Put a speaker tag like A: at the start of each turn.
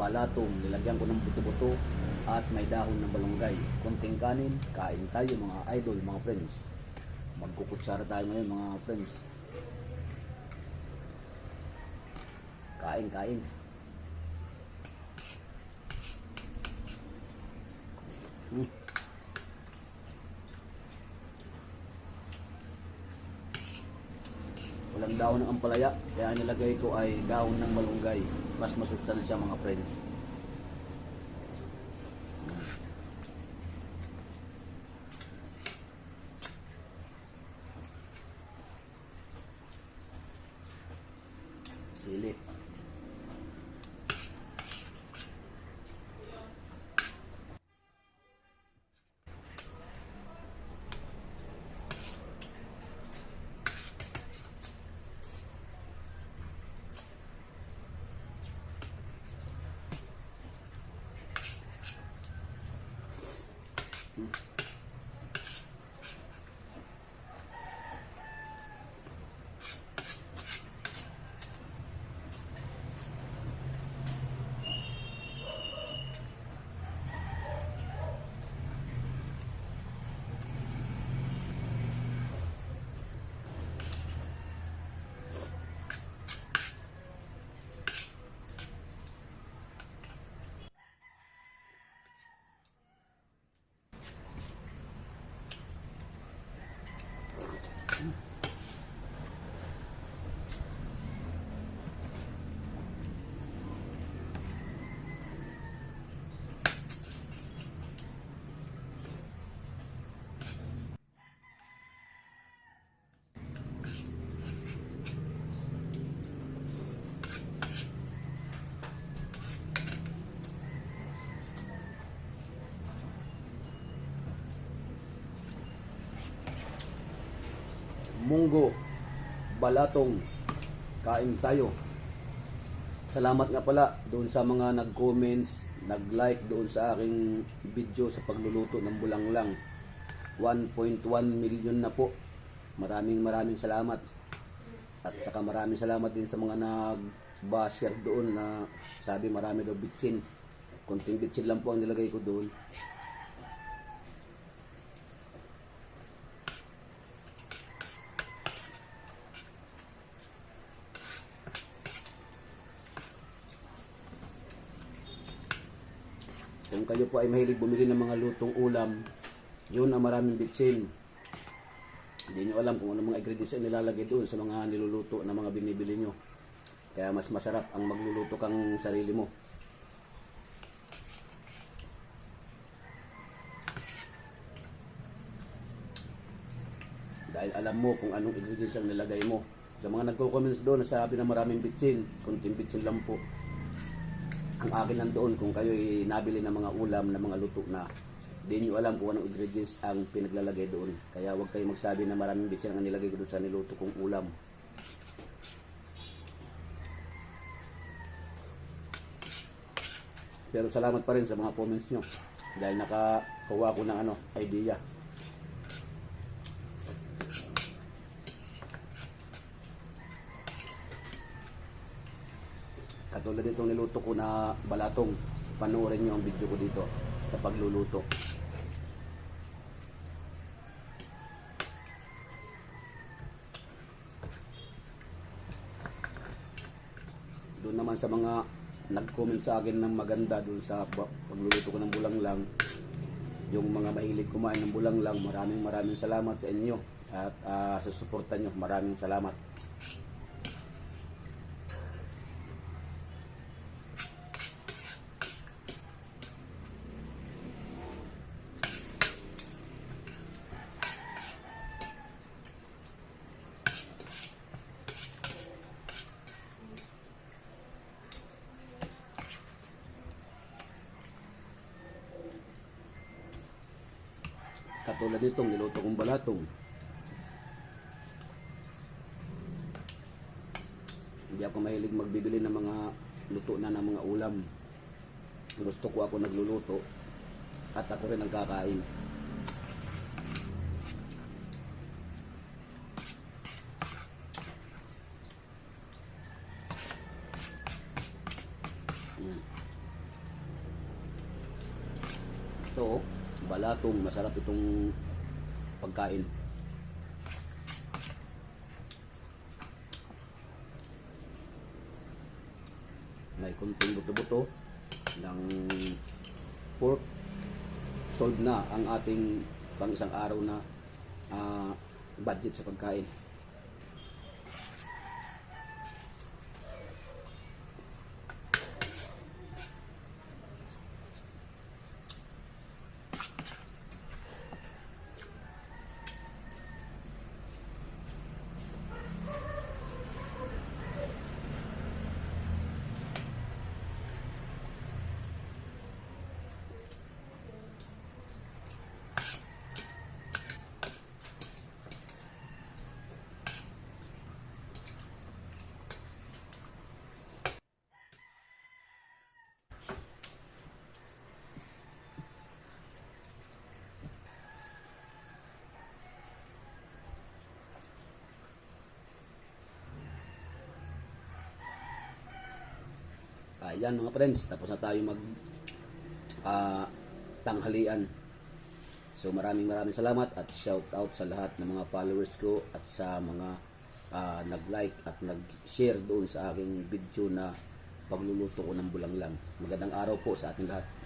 A: balatong, nilagyan ko ng buto-buto at may dahon ng balonggay. Konting kanin, kain tayo mga idol, mga friends. Magkukutsara tayo ngayon mga friends. Kain, kain. Hmm. Walang dahon ng ampalaya, kaya nilagay ko ay dahon ng malunggay. Mas masustansya mga friends. Mm-hmm. Munggo, balatong, kain tayo. Salamat nga pala doon sa mga nag-comments, nag-like doon sa aking video sa pagluluto ng bulanglang. 1.1 million na po. Maraming maraming salamat. At saka maraming salamat din sa mga nag-basher doon na sabi marami daw bitsin. Konting bitsin lang po ang nilagay ko doon. Kayo po ay mahilig bumili ng mga lutong ulam, yun ang maraming bitsin. Hindi nyo alam kung ano mga ingredients ang nilalagay doon sa mga niluluto na mga binibili nyo. Kaya mas masarap ang magluluto kang sarili mo. Dahil alam mo kung anong ingredients ang nilagay mo. Sa mga nagko-comments doon, nasabi na maraming bitsin, kunting bitsin lang po ang akin lang doon kung kayo ay nabili ng mga ulam na mga luto na di nyo alam kung anong ingredients ang pinaglalagay doon. Kaya huwag kayo magsabi na maraming bitsin ang nilagay ko doon sa niluto kong ulam. Pero salamat pa rin sa mga comments nyo dahil nakakuha ko ng ano, idea. Katulad nitong niluto ko na balatong. Panoorin nyo ang video ko dito sa pagluluto. Doon naman sa mga nag-comment sa akin ng maganda doon sa pagluluto ko ng bulanglang. Yung mga mahilig kumain ng bulanglang, maraming maraming salamat sa inyo. At ah, sa suporta nyo, maraming salamat. Katulad nitong niluto kong balatong. Hindi ako mahilig magbibili ng mga luto na ng mga ulam. Gusto ko ako nagluluto at ako rin ang kakain. Balatong, masarap itong pagkain. May kunting buto-buto ng pork. Solve na ang ating pang isang araw na ah, budget sa pagkain. Ayan mga friends, tapos na tayo mag ah, tanghalian. So maraming maraming salamat at shout out sa lahat ng mga followers ko at sa mga ah, nag-like at nag-share doon sa aking video na pagluluto ko ng bulanglang. Magandang araw po sa ating lahat.